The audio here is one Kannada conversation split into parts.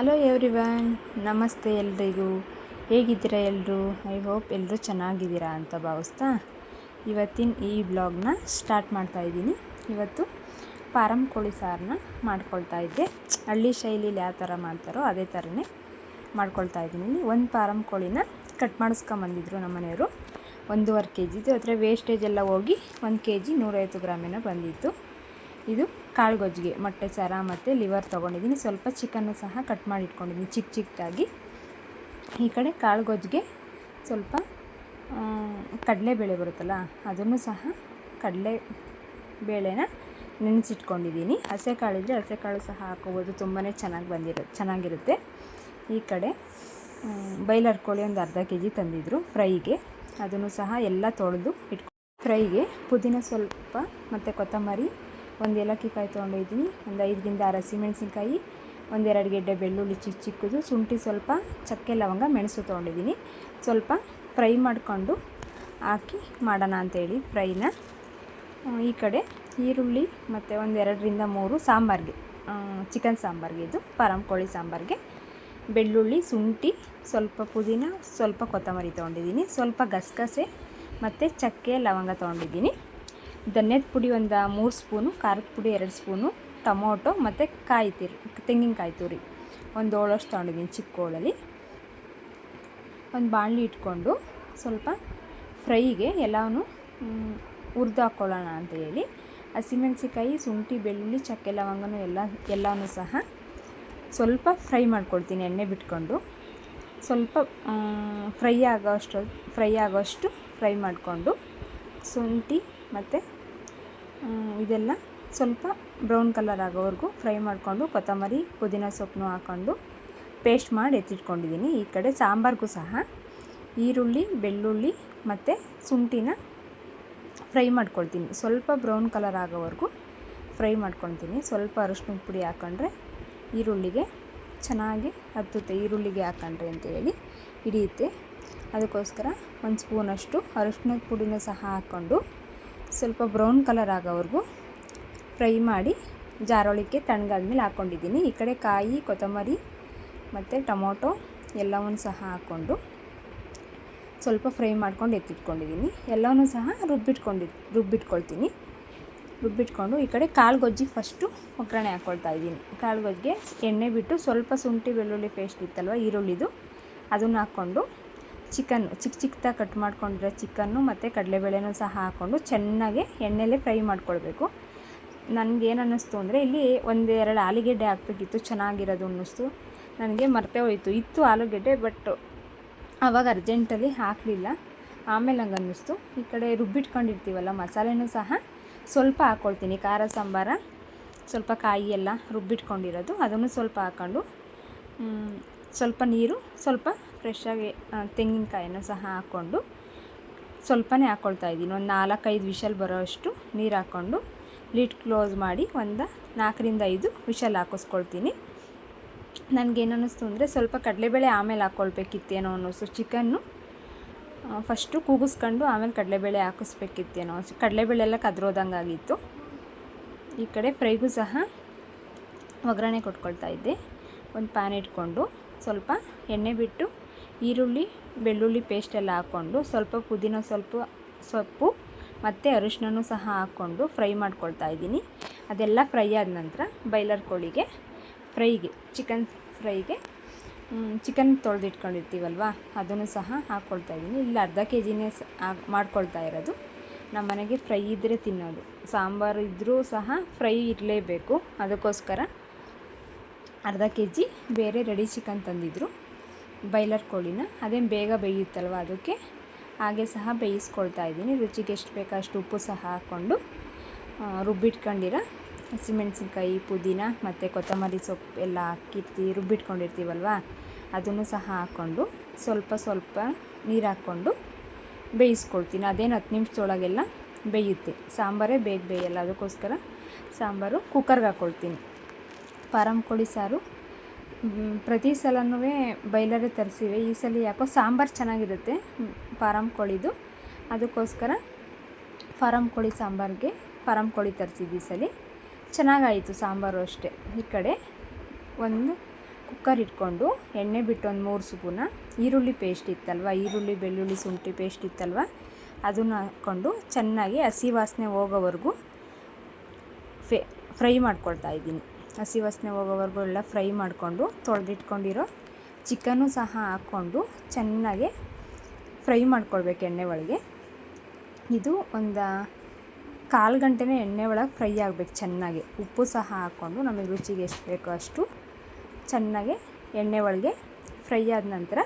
ಹಲೋ ಎವ್ರಿವನ್ ನಮಸ್ತೆ ಎಲ್ರಿಗೂ. ಹೇಗಿದ್ದೀರಾ ಎಲ್ಲರೂ ಐ ಹೋಪ್ ಎಲ್ಲರೂ ಚೆನ್ನಾಗಿದ್ದೀರಾ ಅಂತ ಭಾವಿಸ್ತಾ ಇವತ್ತಿನ ಈ ಬ್ಲಾಗ್ನ ಸ್ಟಾರ್ಟ್ ಮಾಡ್ತಾ ಇದ್ದೀನಿ. ಇವತ್ತು ಪಾರಂ ಕೋಳಿ ಸಾರನ್ನ ಮಾಡ್ಕೊಳ್ತಾ ಇದ್ದೆ. ಹಳ್ಳಿ ಶೈಲಿಲಿ ಯಾವ ಥರ ಮಾಡ್ತಾರೋ ಅದೇ ಥರನೇ ಮಾಡ್ಕೊಳ್ತಾ ಇದ್ದೀನಿ. ಒಂದು ಪಾರಂ ಕೋಳಿನ ಕಟ್ ಮಾಡಿಸ್ಕೊಂಬಂದಿದ್ರು ನಮ್ಮ ಮನೆಯವರು. ಒಂದೂವರೆ ಕೆ ಜಿದು ಅದರ ವೇಸ್ಟೇಜ್ ಎಲ್ಲ ಹೋಗಿ ಒಂದು ಕೆ ಜಿ ನೂರೈವತ್ತು ಗ್ರಾಮಿನ ಬಂದಿತ್ತು. ಇದು ಕಾಳುಗೊಜ್ಜಿಗೆ, ಮೊಟ್ಟೆ ಸಾರ ಮತ್ತು ಲಿವರ್ ತೊಗೊಂಡಿದ್ದೀನಿ. ಸ್ವಲ್ಪ ಚಿಕನ್ನು ಸಹ ಕಟ್ ಮಾಡಿ ಇಟ್ಕೊಂಡಿದ್ದೀನಿ. ಚಿಕ್ಕ ಚಿಕ್ಕದಾಗಿ ಈ ಕಡೆ ಕಾಳು ಗೊಜ್ಜಿಗೆ ಸ್ವಲ್ಪ ಕಡಲೆಬೇಳೆ ಬರುತ್ತಲ್ಲ, ಅದನ್ನು ಸಹ ಕಡಲೆ ಬೇಳೆನ ನೆನೆಸಿಟ್ಕೊಂಡಿದ್ದೀನಿ. ಹಸೆ ಕಾಳಿದ್ರೆ ಹಸೆ ಕಾಳು ಸಹ ಹಾಕೋಬೋದು ತುಂಬಾ ಚೆನ್ನಾಗಿ ಬಂದಿರೋ, ಚೆನ್ನಾಗಿರುತ್ತೆ. ಈ ಕಡೆ ಬೈಲರ್ ಕೋಳಿ ಒಂದು ಅರ್ಧ ಕೆ ಜಿ ತಂದಿದ್ದರು ಫ್ರೈಗೆ. ಅದನ್ನು ಸಹ ಎಲ್ಲ ತೊಳೆದು ಇಟ್ಕೊ, ಫ್ರೈಗೆ ಪುದೀನ ಸ್ವಲ್ಪ ಮತ್ತು ಕೊತ್ತಂಬರಿ ಒಂದು ಏಲಕ್ಕಿ ಕಾಯಿ ತೊಗೊಂಡಿದ್ದೀನಿ, ಒಂದು ಐದರಿಂದ ಆರು ಹಸಿಮೆಣಸಿನ್ಕಾಯಿ ಒಂದೆರಡು ಗೆಡ್ಡೆ ಬೆಳ್ಳುಳ್ಳಿ ಚಿಕ್ಕ ಚಿಕ್ಕದು, ಶುಂಠಿ ಸ್ವಲ್ಪ, ಚಕ್ಕೆ ಲವಂಗ, ಮೆಣಸು ತೊಗೊಂಡಿದ್ದೀನಿ. ಸ್ವಲ್ಪ ಫ್ರೈ ಮಾಡಿಕೊಂಡು ಹಾಕಿ ಮಾಡೋಣ ಅಂತೇಳಿ ಫ್ರೈನ. ಈ ಕಡೆ ಈರುಳ್ಳಿ ಮತ್ತು ಒಂದೆರಡರಿಂದ ಮೂರು ಸಾಂಬಾರಿಗೆ ಚಿಕನ್ ಸಾಂಬಾರಿಗೆ ಇದು ಪಾರಂ ಕೋಳಿ ಸಾಂಬಾರಿಗೆ. ಬೆಳ್ಳುಳ್ಳಿ, ಶುಂಠಿ, ಸ್ವಲ್ಪ ಪುದೀನ, ಸ್ವಲ್ಪ ಕೊತ್ತಂಬರಿ ತೊಗೊಂಡಿದ್ದೀನಿ. ಸ್ವಲ್ಪ ಗಸಗಸೆ ಮತ್ತು ಚಕ್ಕೆ ಲವಂಗ ತೊಗೊಂಡಿದ್ದೀನಿ. ಧನ್ಯದ ಪುಡಿ ಒಂದು ಮೂರು ಸ್ಪೂನು, ಖಾರದ ಪುಡಿ ಎರಡು ಸ್ಪೂನು, ಟೊಮೊಟೊ ಮತ್ತು ಕಾಯಿ ತಿರು, ತೆಂಗಿನಕಾಯಿ ತುರಿ. ಒಂದು ಏಳಷ್ಟು ತೊಗೊಂಡಿದ್ದೀನಿ ಚಿಕ್ಕ ಹೋಳಲ್ಲಿ ಒಂದು ಬಾಣಲಿ ಇಟ್ಕೊಂಡು ಸ್ವಲ್ಪ ಫ್ರೈಗೆ ಎಲ್ಲವೂ ಹುರಿದು ಹಾಕ್ಕೊಳ್ಳೋಣ ಅಂತ ಹೇಳಿ. ಹಸಿಮೆಣಸಿಕಾಯಿ ಶುಂಠಿ, ಬೆಳ್ಳುಳ್ಳಿ, ಚಕ್ಕೆ, ಲವಂಗನೂ ಎಲ್ಲ ಎಲ್ಲವೂ ಸಹ ಸ್ವಲ್ಪ ಫ್ರೈ ಮಾಡ್ಕೊಳ್ತೀನಿ ಎಣ್ಣೆ ಬಿಟ್ಕೊಂಡು. ಸ್ವಲ್ಪ ಫ್ರೈ ಆಗೋಷ್ಟು ಫ್ರೈ ಆಗೋಷ್ಟು ಫ್ರೈ ಮಾಡಿಕೊಂಡು, ಶುಂಠಿ ಮತ್ತು ಇದೆಲ್ಲ ಸ್ವಲ್ಪ ಬ್ರೌನ್ ಕಲರ್ ಆಗೋವರೆಗೂ ಫ್ರೈ ಮಾಡಿಕೊಂಡು ಕೊತ್ತಂಬರಿ, ಪುದೀನ ಸೊಪ್ಪನ್ನು ಹಾಕ್ಕೊಂಡು ಪೇಸ್ಟ್ ಮಾಡಿ ಎತ್ತಿಟ್ಕೊಂಡಿದ್ದೀನಿ. ಈ ಕಡೆ ಸಾಂಬಾರ್ಗೂ ಸಹ ಈರುಳ್ಳಿ, ಬೆಳ್ಳುಳ್ಳಿ ಮತ್ತು ಶುಂಠಿನ ಫ್ರೈ ಮಾಡ್ಕೊಳ್ತೀನಿ. ಸ್ವಲ್ಪ ಬ್ರೌನ್ ಕಲರ್ ಆಗೋವರೆಗೂ ಫ್ರೈ ಮಾಡ್ಕೊಳ್ತೀನಿ. ಸ್ವಲ್ಪ ಅರಶಿನ ಪುಡಿ ಹಾಕೊಂಡ್ರೆ ಈರುಳ್ಳಿಗೆ ಚೆನ್ನಾಗಿ ಹತ್ತುತ್ತೆ. ಈರುಳ್ಳಿಗೆ ಹಾಕೊಂಡ್ರೆ ಅಂತ ಹೇಳಿ ಹಿಡಿಯುತ್ತೆ. ಅದಕ್ಕೋಸ್ಕರ ಒಂದು ಸ್ಪೂನಷ್ಟು ಅರಶಿನದ ಪುಡಿನ ಸಹ ಹಾಕ್ಕೊಂಡು ಸ್ವಲ್ಪ ಬ್ರೌನ್ ಕಲರ್ ಆಗೋವರೆಗೂ ಫ್ರೈ ಮಾಡಿ ಜಾರೊಳಕ್ಕೆ ತಣ್ಣಗಾದ್ಮೇಲೆ ಹಾಕ್ಕೊಂಡಿದ್ದೀನಿ. ಈ ಕಡೆ ಕಾಯಿ, ಕೊತ್ತಂಬರಿ ಮತ್ತು ಟೊಮೊಟೊ ಎಲ್ಲವನ್ನು ಸಹ ಹಾಕ್ಕೊಂಡು ಸ್ವಲ್ಪ ಫ್ರೈ ಮಾಡ್ಕೊಂಡು ಎತ್ತಿಟ್ಕೊಂಡಿದ್ದೀನಿ. ಎಲ್ಲವೂ ಸಹ ರುಬ್ಬಿಟ್ಕೊಂಡು, ರುಬ್ಬಿಟ್ಕೊಳ್ತೀನಿ. ರುಬ್ಬಿಟ್ಕೊಂಡು ಈ ಕಡೆ ಕಾಳು ಗೊಜ್ಜಿ ಫಸ್ಟು ಒಗ್ಗರಣೆ ಹಾಕ್ಕೊಳ್ತಾ ಇದ್ದೀನಿ. ಕಾಳು ಗೊಜ್ಜಿಗೆ ಎಣ್ಣೆ ಬಿಟ್ಟು ಸ್ವಲ್ಪ ಶುಂಠಿ, ಬೆಳ್ಳುಳ್ಳಿ ಪೇಸ್ಟ್ ಇತ್ತಲ್ವ, ಈರುಳ್ಳಿದು ಅದನ್ನು ಹಾಕ್ಕೊಂಡು ಚಿಕನ್ ಚಿಕ್ಕ ಚಿಕ್ಕದಾಗಿ ಕಟ್ ಮಾಡಿಕೊಂಡ್ರೆ ಚಿಕನ್ನು ಮತ್ತು ಕಡಲೆಬೇಳೆನೂ ಸಹ ಹಾಕ್ಕೊಂಡು ಚೆನ್ನಾಗಿ ಎಣ್ಣೆಲೆ ಫ್ರೈ ಮಾಡ್ಕೊಳ್ಬೇಕು. ನನಗೇನು ಅನ್ನಿಸ್ತು ಅಂದರೆ ಇಲ್ಲಿ ಒಂದೆರಡು ಆಲೂಗೆಡ್ಡೆ ಹಾಕ್ಬೇಕಿತ್ತು, ಚೆನ್ನಾಗಿರೋದು ಅನ್ನಿಸ್ತು. ನನಗೆ ಮರ್ತೆ ಹೋಯಿತು. ಇತ್ತು ಆಲೂಗೆಡ್ಡೆ, ಬಟ್ ಆವಾಗ ಅರ್ಜೆಂಟಲ್ಲಿ ಹಾಕಲಿಲ್ಲ. ಆಮೇಲೆ ನಂಗೆ ಅನ್ನಿಸ್ತು. ಈ ಕಡೆ ರುಬ್ಬಿಟ್ಕೊಂಡಿರ್ತೀವಲ್ಲ, ಮಸಾಲೆನೂ ಸಹ ಸ್ವಲ್ಪ ಹಾಕ್ಕೊಳ್ತೀನಿ ಖಾರ, ಸಾಂಬಾರ, ಸ್ವಲ್ಪ ಕಾಯಿ ಎಲ್ಲ ರುಬ್ಬಿಟ್ಕೊಂಡಿರೋದು, ಅದನ್ನು ಸ್ವಲ್ಪ ಹಾಕ್ಕೊಂಡು ಸ್ವಲ್ಪ ನೀರು, ಸ್ವಲ್ಪ ಫ್ರೆಶ್ಶಾಗಿ ತೆಂಗಿನಕಾಯನ್ನು ಸಹ ಹಾಕ್ಕೊಂಡು ಸ್ವಲ್ಪನೇ ಹಾಕ್ಕೊಳ್ತಾ ಇದ್ದೀನಿ. ಒಂದು ನಾಲ್ಕೈದು ವಿಷಲ್ ಬರೋ ಅಷ್ಟು ನೀರು ಹಾಕ್ಕೊಂಡು ಲಿಡ್ ಕ್ಲೋಸ್ ಮಾಡಿ ಒಂದು ನಾಲ್ಕರಿಂದ ಐದು ವಿಷಲ್ ಹಾಕಿಸ್ಕೊಳ್ತೀನಿ. ನನಗೇನು ಅನ್ನಿಸ್ತು ಅಂದರೆ ಸ್ವಲ್ಪ ಕಡಲೆಬೇಳೆ ಆಮೇಲೆ ಹಾಕ್ಕೊಳ್ಬೇಕಿತ್ತೇನೋ ಅನ್ನಿಸ್ತು. ಚಿಕನ್ನು ಫಸ್ಟು ಕೂಗಿಸ್ಕೊಂಡು ಆಮೇಲೆ ಕಡಲೆಬೇಳೆ ಹಾಕಿಸ್ಬೇಕಿತ್ತೇನೋ ಕಡಲೆಬೇಳೆ ಎಲ್ಲ ಕದ್ರೋದಂಗೆ ಆಗಿತ್ತು. ಈ ಕಡೆ ಫ್ರೈಗೂ ಸಹ ಒಗ್ಗರಣೆ ಕೊಟ್ಕೊಳ್ತಾ ಇದ್ದೆ. ಒಂದು ಪ್ಯಾನ್ ಇಟ್ಕೊಂಡು ಸ್ವಲ್ಪ ಎಣ್ಣೆ ಬಿಟ್ಟು ಈರುಳ್ಳಿ, ಬೆಳ್ಳುಳ್ಳಿ ಪೇಸ್ಟೆಲ್ಲ ಹಾಕ್ಕೊಂಡು ಸ್ವಲ್ಪ ಪುದೀನ, ಸ್ವಲ್ಪ ಸೊಪ್ಪು ಮತ್ತು ಅರಿಶಿನೂ ಸಹ ಹಾಕ್ಕೊಂಡು ಫ್ರೈ ಮಾಡ್ಕೊಳ್ತಾ ಇದ್ದೀನಿ. ಅದೆಲ್ಲ ಫ್ರೈ ಆದ ನಂತರ ಬೈಲರ್ ಕೋಳಿಗೆ ಫ್ರೈಗೆ ಚಿಕನ್ ಫ್ರೈಗೆ ಚಿಕನ್ ತೊಳೆದಿಟ್ಕೊಂಡಿರ್ತೀವಲ್ವ, ಅದನ್ನು ಸಹ ಹಾಕ್ಕೊಳ್ತಾ ಇದ್ದೀನಿ. ಇಲ್ಲಿ ಅರ್ಧ ಕೆ ಜಿನೇ ಮಾಡ್ಕೊಳ್ತಾ ಇರೋದು. ನಮ್ಮ ಮನೆಗೆ ಫ್ರೈ ಇದ್ದರೆ ತಿನ್ನೋದು. ಸಾಂಬಾರು ಇದ್ದರೂ ಸಹ ಫ್ರೈ ಇರಲೇಬೇಕು. ಅದಕ್ಕೋಸ್ಕರ ಅರ್ಧ ಕೆ ಜಿ ಬೇರೆ ರೆಡಿ ಚಿಕನ್ ತಂದಿದ್ದರು ಬೈಲರ್ ಕೋಳಿನ, ಅದೇನು ಬೇಗ ಬೇಯುತ್ತಲ್ವ ಅದಕ್ಕೆ? ಹಾಗೆ ಸಹ ಬೇಯಿಸ್ಕೊಳ್ತಾ ಇದ್ದೀನಿ. ರುಚಿಗೆ ಎಷ್ಟು ಬೇಕೋ ಅಷ್ಟು ಉಪ್ಪು ಸಹ ಹಾಕ್ಕೊಂಡು ರುಬ್ಬಿಟ್ಕೊಂಡಿರೋ. ಹಸಿಮೆಣಸಿನ್ಕಾಯಿ, ಪುದೀನ ಮತ್ತು ಕೊತ್ತಂಬರಿ ಸೊಪ್ಪು ಎಲ್ಲ ಹಾಕಿರ್ತಿ, ರುಬ್ಬಿಟ್ಕೊಂಡಿರ್ತೀವಲ್ವ? ಅದನ್ನು ಸಹ ಹಾಕ್ಕೊಂಡು ಸ್ವಲ್ಪ ಸ್ವಲ್ಪ ನೀರು ಹಾಕ್ಕೊಂಡು ಬೇಯಿಸ್ಕೊಳ್ತೀನಿ. ಅದೇನು ಹತ್ತು ನಿಮಿಷದೊಳಗೆಲ್ಲ ಬೇಯುತ್ತೆ. ಸಾಂಬಾರೇ ಬೇಗ ಬೇಯಲ್ಲ. ಅದಕ್ಕೋಸ್ಕರ ಸಾಂಬಾರು ಕುಕ್ಕರ್ಗೆ ಹಾಕ್ಕೊಳ್ತೀನಿ ಪಾರಂ ಕೋಳಿ ಸಾರು ಪ್ರತಿ ಸಲನೂ ಬೈಲರೇ ತರಿಸಿವೆ. ಈ ಸಲ ಯಾಕೋ ಸಾಂಬಾರು ಚೆನ್ನಾಗಿರುತ್ತೆ. ಫಾರಮ್ ಕೋಳಿದು. ಅದಕ್ಕೋಸ್ಕರ ಫಾರಂ ಕೋಳಿ ಸಾಂಬಾರಿಗೆ ಫಾರಂ ಕೋಳಿ ತರಿಸಿದ್ದು ಈ ಸಲ. ಚೆನ್ನಾಗಾಯಿತು ಸಾಂಬಾರು ಅಷ್ಟೇ. ಈ ಕಡೆ ಒಂದು ಕುಕ್ಕರ್ ಇಟ್ಕೊಂಡು ಎಣ್ಣೆ ಬಿಟ್ಟು ಒಂದು ಮೂರು ಸ್ಪೂನ ಈರುಳ್ಳಿ ಪೇಸ್ಟ್ ಇತ್ತಲ್ವ? ಈರುಳ್ಳಿ, ಬೆಳ್ಳುಳ್ಳಿ, ಶುಂಠಿ ಪೇಸ್ಟ್ ಇತ್ತಲ್ವ? ಅದನ್ನು ಹಾಕ್ಕೊಂಡು ಚೆನ್ನಾಗಿ ಹಸಿ ವಾಸನೆ ಹೋಗೋವರೆಗೂ ಫೆ, ಫ್ರೈ ಮಾಡ್ಕೊಳ್ತಾ ಇದ್ದೀನಿ. ಹಸಿ ವಾಸನೆ ಹೋಗೋವರೆಗೂ ಎಲ್ಲ ಫ್ರೈ ಮಾಡಿಕೊಂಡು ತೊಳೆದಿಟ್ಕೊಂಡಿರೋ ಚಿಕನ್ನು ಸಹ ಹಾಕ್ಕೊಂಡು ಚೆನ್ನಾಗಿ ಫ್ರೈ ಮಾಡ್ಕೊಳ್ಬೇಕು ಎಣ್ಣೆ ಒಳಗೆ. ಇದು ಒಂದು ಕಾಲು ಗಂಟೆನೇ ಎಣ್ಣೆ ಒಳಗೆ ಫ್ರೈ ಆಗಬೇಕು ಚೆನ್ನಾಗಿ. ಉಪ್ಪು ಸಹ ಹಾಕ್ಕೊಂಡು ನಮಗೆ ರುಚಿಗೆ ಎಷ್ಟು ಬೇಕೋ ಅಷ್ಟು ಚೆನ್ನಾಗಿ ಎಣ್ಣೆ ಒಳಗೆ ಫ್ರೈ ಆದ ನಂತರ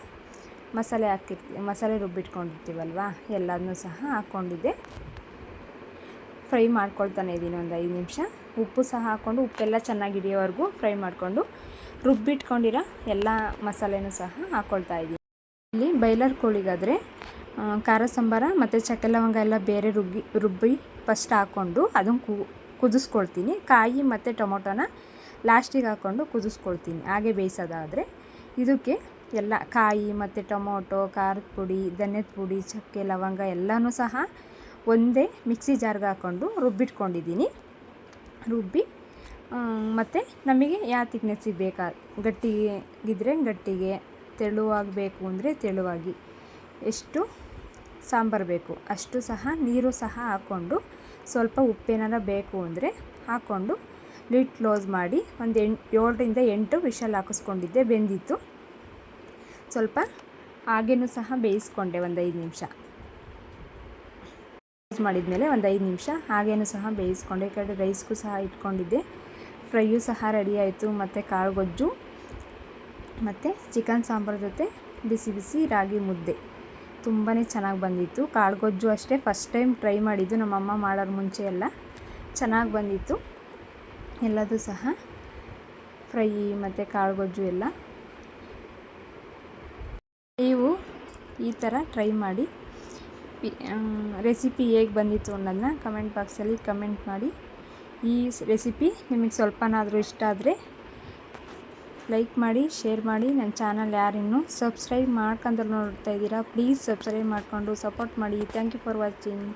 ಮಸಾಲೆ ಹಾಕಿರ್ತೀವಿ ಮಸಾಲೆ ರುಬ್ಬಿಟ್ಕೊಂಡಿರ್ತೀವಲ್ವಾ, ಎಲ್ಲದನ್ನೂ ಸಹ ಹಾಕ್ಕೊಂಡಿದ್ದೆ ಫ್ರೈ ಮಾಡ್ಕೊಳ್ತಾನೆ ಇದ್ದೀನಿ ಒಂದು ಐದು ನಿಮಿಷ. ಉಪ್ಪು ಸಹ ಹಾಕ್ಕೊಂಡು, ಉಪ್ಪೆಲ್ಲ ಚೆನ್ನಾಗಿ ಹಿಡಿಯೋವರೆಗೂ ಫ್ರೈ ಮಾಡಿಕೊಂಡು ರುಬ್ಬಿಟ್ಕೊಂಡಿರೋ, ಎಲ್ಲ ಮಸಾಲೆನೂ ಸಹ ಹಾಕ್ಕೊಳ್ತಾ ಇದ್ದೀನಿ. ಇಲ್ಲಿ ಬೈಲರ್ ಕೋಳಿಗಾದರೆ ಖಾರ ಸಾಂಬಾರ ಮತ್ತು ಚಕ್ಕೆ ಲವಂಗ ಎಲ್ಲ ಬೇರೆ ರುಬ್ಬಿ ರುಬ್ಬಿ ಫಸ್ಟ್ ಹಾಕ್ಕೊಂಡು ಅದನ್ನು ಕು, ಕುದಿಸ್ಕೊಳ್ತೀನಿ. ಕಾಯಿ ಮತ್ತು ಟೊಮೊಟೊನ ಲಾಸ್ಟಿಗೆ ಹಾಕ್ಕೊಂಡು ಕುದಿಸ್ಕೊಳ್ತೀನಿ. ಹಾಗೆ ಬೇಯಿಸೋದಾದರೆ ಇದಕ್ಕೆ ಎಲ್ಲ ಕಾಯಿ ಮತ್ತು ಟೊಮೊಟೊ, ಖಾರದ ಪುಡಿ, ಧನ್ಯದ ಪುಡಿ, ಚಕ್ಕೆ, ಲವಂಗ ಎಲ್ಲನೂ ಸಹ ಒಂದೇ ಮಿಕ್ಸಿ ಜಾರ್ಗೆ ಹಾಕ್ಕೊಂಡು ರುಬ್ಬಿಟ್ಕೊಂಡಿದ್ದೀನಿ. ರುಬ್ಬಿ ಮತ್ತು ನಮಗೆ ಯಾವ ತಿಕ್ನೆಸ್ಸಿಗೆ ಬೇಕಾ ಗಟ್ಟಿಗೆ ಇದ್ದರೆ ಗಟ್ಟಿಗೆ, ತೆಳುವಾಗಿ ಬೇಕು ಅಂದರೆ ತೆಳುವಾಗಿ. ಎಷ್ಟು ಸಾಂಬಾರು ಬೇಕು, ಅಷ್ಟು ಸಹ ನೀರು ಸಹ ಹಾಕ್ಕೊಂಡು ಸ್ವಲ್ಪ ಉಪ್ಪೇನಾರ ಬೇಕು ಅಂದರೆ ಹಾಕ್ಕೊಂಡು ಲಿಡ್ ಕ್ಲೋಸ್ ಮಾಡಿ ಒಂದು ಎಂಟು, ಏಳರಿಂದ ಎಂಟು ವಿಷಲ್ ಹಾಕಿಸ್ಕೊಂಡಿದ್ದೆ, ಬೆಂದಿತ್ತು. ಸ್ವಲ್ಪ ಹಾಗೇನೂ ಸಹ ಬೇಯಿಸ್ಕೊಂಡೆ ಒಂದು ಐದು ನಿಮಿಷ. ಮಾಡಿದ್ಮೇಲೆ ಒಂದು ಐದು ನಿಮಿಷ. ಹಾಗೇನು ಸಹ ಬೇಯಿಸ್ಕೊಂಡೆ. ಈ ಕಡೆ ರೈಸ್ಗೂ ಸಹ ಇಟ್ಕೊಂಡಿದ್ದೆ. ಫ್ರೈಯೂ ಸಹ ರೆಡಿ ಆಯಿತು. ಮತ್ತು ಕಾಳು ಗೊಜ್ಜು ಮತ್ತು ಚಿಕನ್ ಸಾಂಬಾರ್ ಜೊತೆ ಬಿಸಿ ಬಿಸಿ ರಾಗಿ ಮುದ್ದೆ. ತುಂಬಾ ಚೆನ್ನಾಗಿ ಬಂದಿತ್ತು. ಕಾಳು ಗೊಜ್ಜು ಅಷ್ಟೇ ಫಸ್ಟ್ ಟೈಮ್ ಟ್ರೈ ಮಾಡಿದ್ದು. ನಮ್ಮಮ್ಮ ಮಾಡೋರ ಮುಂಚೆ ಎಲ್ಲ ಚೆನ್ನಾಗಿ ಬಂದಿತ್ತು. ಎಲ್ಲದೂ ಸಹ ಫ್ರೈ, ಮತ್ತು ಕಾಳು ಗೊಜ್ಜು ಎಲ್ಲ ನೀವು ಈ ಥರ ಟ್ರೈ ಮಾಡಿ ರೆಸಿಪಿ ಹೇಗೆ ಬಂದಿತ್ತು ಅನ್ನೋದನ್ನ ಕಮೆಂಟ್ ಬಾಕ್ಸಲ್ಲಿ ಕಮೆಂಟ್ ಮಾಡಿ. ಈ ರೆಸಿಪಿ ನಿಮಗೆ ಸ್ವಲ್ಪನಾದರೂ ಇಷ್ಟ ಆದರೆ ಲೈಕ್ ಮಾಡಿ ಶೇರ್ ಮಾಡಿ. ನನ್ನ ಚಾನಲ್ ಯಾರಿನ್ನೂ ಸಬ್ಸ್ಕ್ರೈಬ್ ಮಾಡ್ಕೊಂಡ್ರೆ ನೋಡ್ತಾ ಇದ್ದೀರಾ ಪ್ಲೀಸ್ ಸಬ್ಸ್ಕ್ರೈಬ್ ಮಾಡಿಕೊಂಡು ಸಪೋರ್ಟ್ ಮಾಡಿ. Thank you for watching